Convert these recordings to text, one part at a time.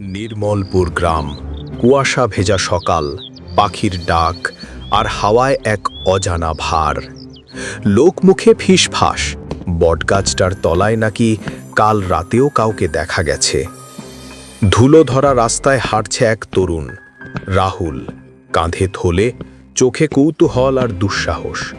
নির্মলপুর গ্রাম। কুয়াশা ভেজা সকাল, পাখির ডাক আর হাওয়ায় এক অজানা ভার। লোকমুখে ফিসফাস, বটগাছটার তলায় নাকি কাল রাতেও কাউকে দেখা গেছে। ধুলো ধরা রাস্তায় হাঁটছে এক তরুণ, রাহুল। কাঁধে থলে, চোখে কৌতূহল আর দুঃসাহস।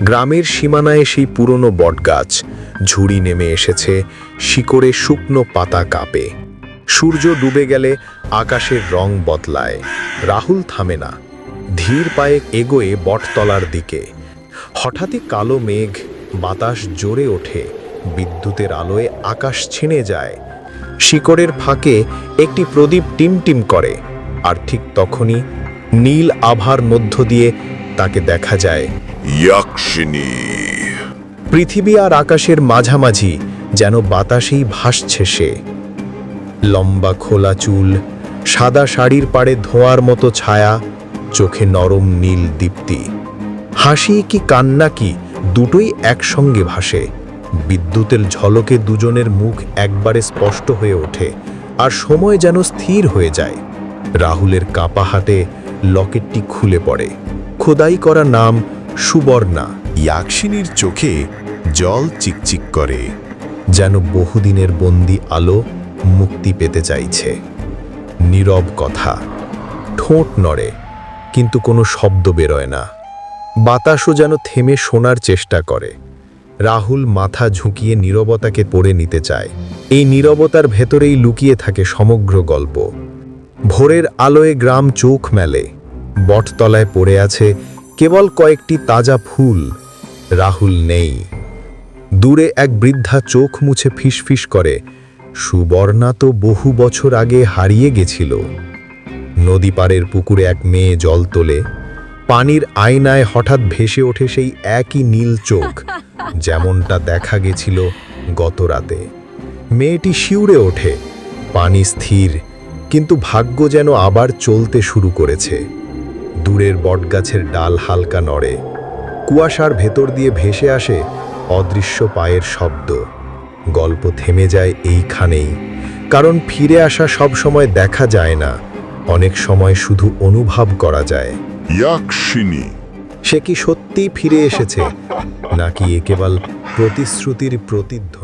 গ্রামের সীমানায় সেই পুরনো বটগাছ, ঝুড়ি নেমে এসেছে শিকড়ে শুকনো পাতা কাঁপে। সূর্য ডুবে গেলে আকাশের রং বদলায়। রাহুল থামে না। ধীর পায়ে এগোয়ে বটতলার দিকে। হঠাৎই কালো মেঘ বাতাস জোরে ওঠে। বিদ্যুতের আলোয় আকাশ ছিঁড়ে যায়। শিকড়ের ফাঁকে একটি প্রদীপ টিমটিম করে আর ঠিক তখনই নীল আভার মধ্য দিয়ে তাকে দেখা যায়। পৃথিবী আর আকাশের মাঝামাঝি যেন বাতাসেই ভাসছে সে। লম্বা খোলা চুল সাদা শাড়ির পাড়ে ধোঁয়ার মতো ছায়া চোখে নরম নীল দীপ্তি। হাসি কি কান্না কি দুটোই একসঙ্গে ভাসে। বিদ্যুতের ঝলকে দুজনের মুখ একবারে স্পষ্ট হয়ে ওঠে আর সময় যেন স্থির হয়ে যায়। রাহুলের কাপা হাতে লকেটটি খুলে পড়ে। খোদাই করা নাম সুবর্ণা। ইয়াক্ষিনীর চোখে জল চিকচিক করে। যেন বহুদিনের বন্দি আলো মুক্তি পেতে চাইছে। নীরব কথা। ঠোঁট নড়ে, কিন্তু কোনো শব্দ বেরোয় না। বাতাসও যেন থেমে শোনার চেষ্টা করে। রাহুল মাথা ঝুঁকিয়ে নীরবতাকে পড়ে নিতে চায়। এই নীরবতার ভেতরেই লুকিয়ে থাকে সমগ্র গল্প। ভোরের আলোয় গ্রাম চোখ মেলে। বটতলায় পড়ে আছে কেবল কয়েকটি তাজা ফুল। রাহুল নেই। দূরে এক বৃদ্ধা চোখ মুছে ফিসফিস করে। সুবর্ণা তো বহু বছর আগে হারিয়ে গেছিল। নদী পাড়ের পুকুরে এক মেয়ে জল তোলে। পানির আয়নায় হঠাৎ ভেসে ওঠে সেই একই নীল চোখ, যেমনটা দেখা গেছিল গত রাতে। মেয়েটি শিউরে ওঠে, পানি স্থির, কিন্তু ভাগ্য যেন আবার চলতে শুরু করেছে। দূরের বটগাছের ডাল হালকা নড়ে। কুয়াশার ভেতর দিয়ে ভেসে আসে অদৃশ্য পায়ের শব্দ। গল্প থেমে যায় এইখানেই। কারণ ফিরে আসা সব সময় দেখা যায় না। অনেক সময় শুধু অনুভব করা যায়। সে কি সত্যিই ফিরে এসেছে? নাকি এ কেবল প্রতিশ্রুতির প্রতিধ্বনি?